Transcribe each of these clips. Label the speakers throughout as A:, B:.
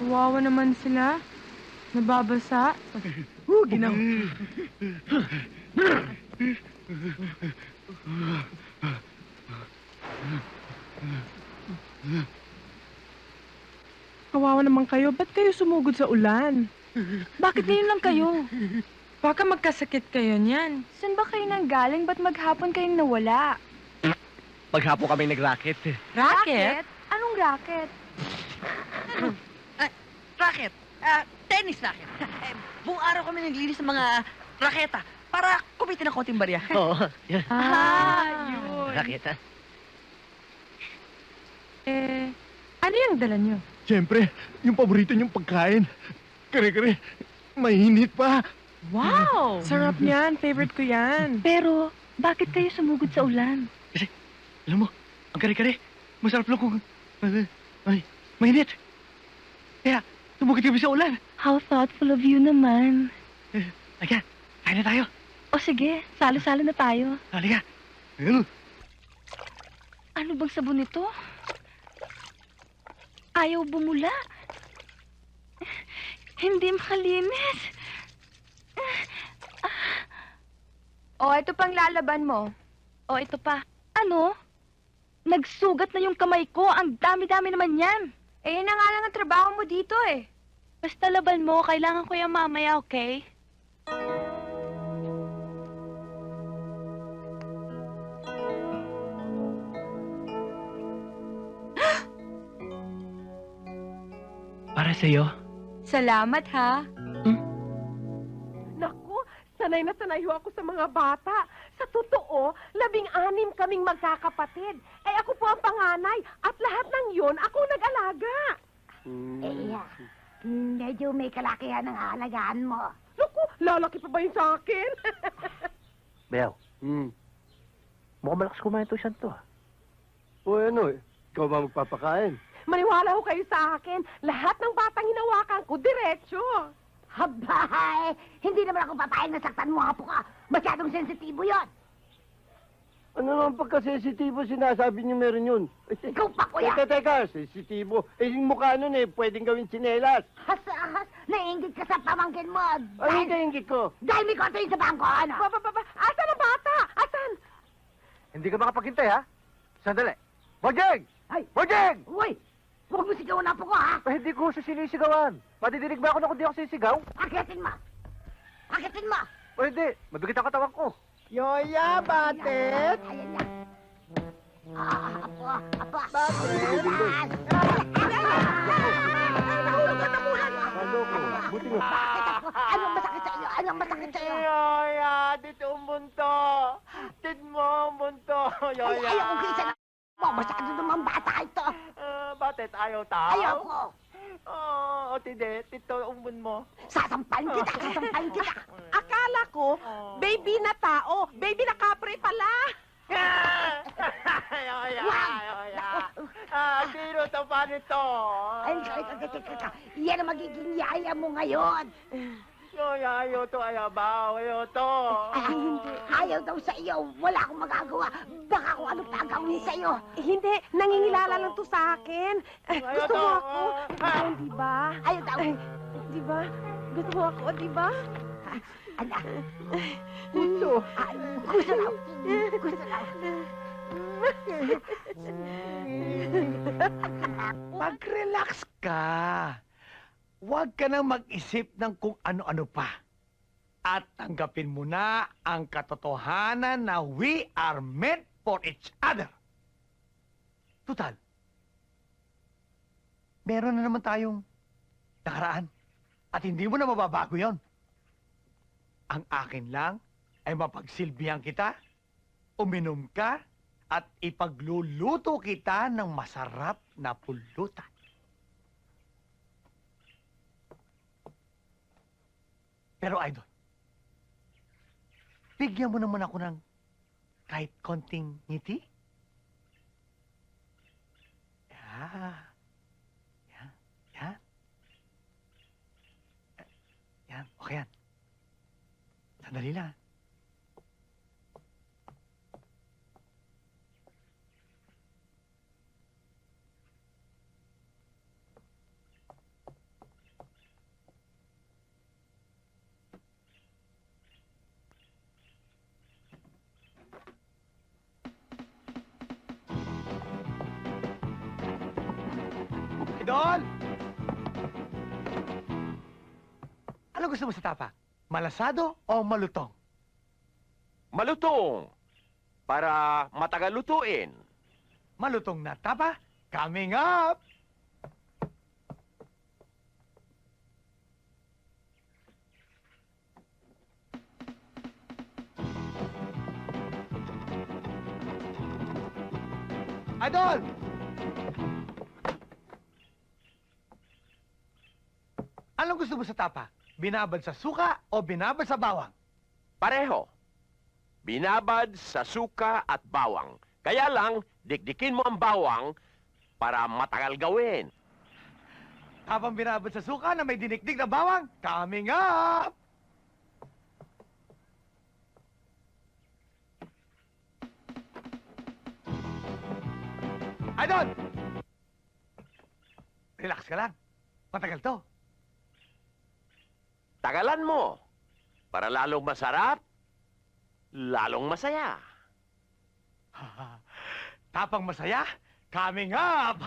A: Kawawa naman sila. Nababasa.
B: Uh, ginaw.
A: Kawawa naman kayo. Ba't kayo sumugod sa ulan?
C: Bakit ngayon lang kayo?
A: Baka magkasakit kayo niyan.
C: Saan ba kayo nang galing? Ba't maghapon kayong nawala?
B: Maghapon kami nag-racket.
A: Racket?
C: Anong racket?
D: Racket. Ah, tennis racket. Eh, buong araw kami naglinis ng mga raketa para kumitin ng konting barya.
B: Oo. Yan.
A: Ah,
D: yun.
B: Racket, ha?
A: Eh, ano yung dala nyo?
E: Siyempre, yung paborito niyong pagkain. Kare-kare, mainit pa.
A: Wow! Sarap niyan. Favorite ko yan.
C: Pero, bakit kayo sumugod sa ulan?
B: Alam mo, ang kare-kare, masarap lang kung... Ay, mainit. Kaya, tumugit kami sa ulan.
C: How thoughtful of you naman.
B: Halika, kain na tayo.
C: O sige, salo-salo na tayo.
B: Halika. Ayun.
C: Ano bang sabon nito? Ayaw bumula. Hindi makalinis. O, ito pang lalaban mo. O, ito pa. Ano? Nagsugat na yung kamay ko. Ang dami-dami naman yan. Eh, yun na nga lang ang trabaho mo dito eh. Basta laban mo. Kailangan ko yung mamaya, okay?
B: Para sa'yo.
C: Salamat, ha?
F: Sanay na sanay ho ako sa mga bata. Sa totoo, labing-anim kaming magkakapatid. Eh ako po ang panganay at lahat ng yon ako nag-alaga.
G: Eh, ah, medyo may kalakihan ng aalagaan mo.
F: Naku, lalaki pa ba yun sa akin?
H: Bel,
E: Hmm.
H: mukhang malakas kumain to siya to. ah.
E: O ano eh, ikaw ba magpapakain?
F: Maniwala ho kayo sa akin. Lahat ng batang hinawakan ko, diretsyo.
G: Haba, eh, hindi naman ako papayag na saktan mo apo ka. Masyadong sensitibo yon.
E: Ano naman pagka-sensitibo sinasabi niyo meron yun?
G: Ikaw pa, kuya.
E: Teka, teka, sensitibo. Eh, yung mukha nun eh, pwedeng gawin tsinelas.
G: Has-has, naiingit ka sa pamangkin mo.
E: Ano yung kaingit ko?
G: dahil may konto yun sa bangko, ano?
F: Ba, ba, ba, ba, asan ang bata? Asan?
H: Hindi ka makapaghintay, ha? Sandali. Bojeng!
G: Ay.
H: Bojeng!
G: Uy, huwag mo sigawan na po ko, ha?
H: Eh, hindi ko siya sinisigawan. Madidinig ba ako na kung di ako sisigaw?
G: Akitin mo. Akitin mo.
H: O hindi, mabigat ang katawan ko.
B: Yoya,
G: Ayan na. Ah, apo, apo.
E: Ano ko? Buti nga.
G: Bakit ako? Anong masakit sa iyo? Anong masakit sa iyo?
B: Yoya, dito ang bunto. Tid mo ang bunto,
G: Ay, ayaw ko kisa na mo. Masyado naman bata ito.
B: Bakit ayaw tao?
G: Ayaw ko.
B: Oo, oh, tide, tito umbun mo.
G: Sasampain kita, sasampain kita.
F: Akala ko, baby na tao. Baby na kapre pala.
B: Yoya,
G: Wag!
B: yoya. Ah, sino to pa nito?
G: Ay, ay, ay, ay, ay, ay. Yan ang magiging yaya mo ngayon.
B: Yoya, ayaw to, ayaw ba? Ayaw to.
G: Ay, hindi. Ayaw daw sa iyo. Wala akong magagawa. Baka kung ano pa gawin sa iyo.
F: Eh, hindi, nangingilala lang to sa akin. Eh,
B: Ayaw
F: gusto
B: to.
F: mo ako?
B: Ah.
F: Ay, di ba?
G: Ayaw daw.
F: Ay, di ba? Gusto mo ako, di ba?
G: Anak,
F: Gusto.
G: ah, gusto daw. Gusto daw.
I: Mag-relax ka. Huwag ka nang mag-isip ng kung ano-ano pa. At tanggapin mo na ang katotohanan na we are meant for each other. Tutal, meron na naman tayong nakaraan. At hindi mo na mababago yon. Ang akin lang ay mapagsilbihan kita, uminom ka, at ipagluluto kita ng masarap na pulutan. Pero idol, bigyan mo naman ako ng kahit konting ngiti. Yeah. Yan. Yan. Yan. Okay yan. Sandali lang. Idol! Ano gusto mo sa tapa? Malasado o malutong?
J: Malutong. Para matagal lutuin.
I: Malutong na tapa, coming up! Idol! Anong gusto mo sa tapa? Binabad sa suka o binabad sa bawang?
J: Pareho. Binabad sa suka at bawang. Kaya lang, dikdikin mo ang bawang para matagal gawin.
I: Habang binabad sa suka na may dinikdik na bawang, coming up! Idol! Relax ka lang. Matagal to.
J: Tagalan mo. Para lalong masarap, lalong masaya.
I: Tapang masaya, coming up!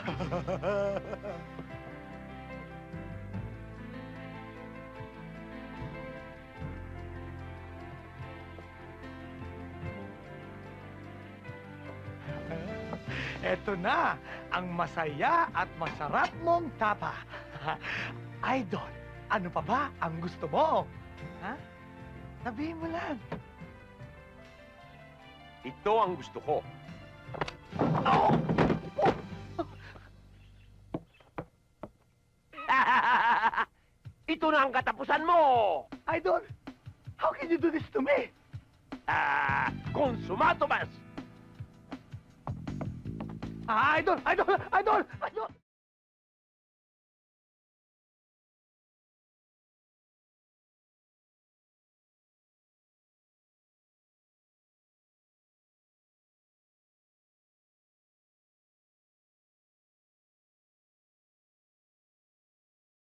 I: Eto na, ang masaya at masarap mong tapa. Idol, ano pa ba ang gusto mo? Ha? Sabihin mo lang.
J: Ito ang gusto ko. Ito na ang katapusan mo!
I: Idol, how can you do this to me?
J: Ah, konsumato mas!
I: Ah, idol, idol, idol, idol!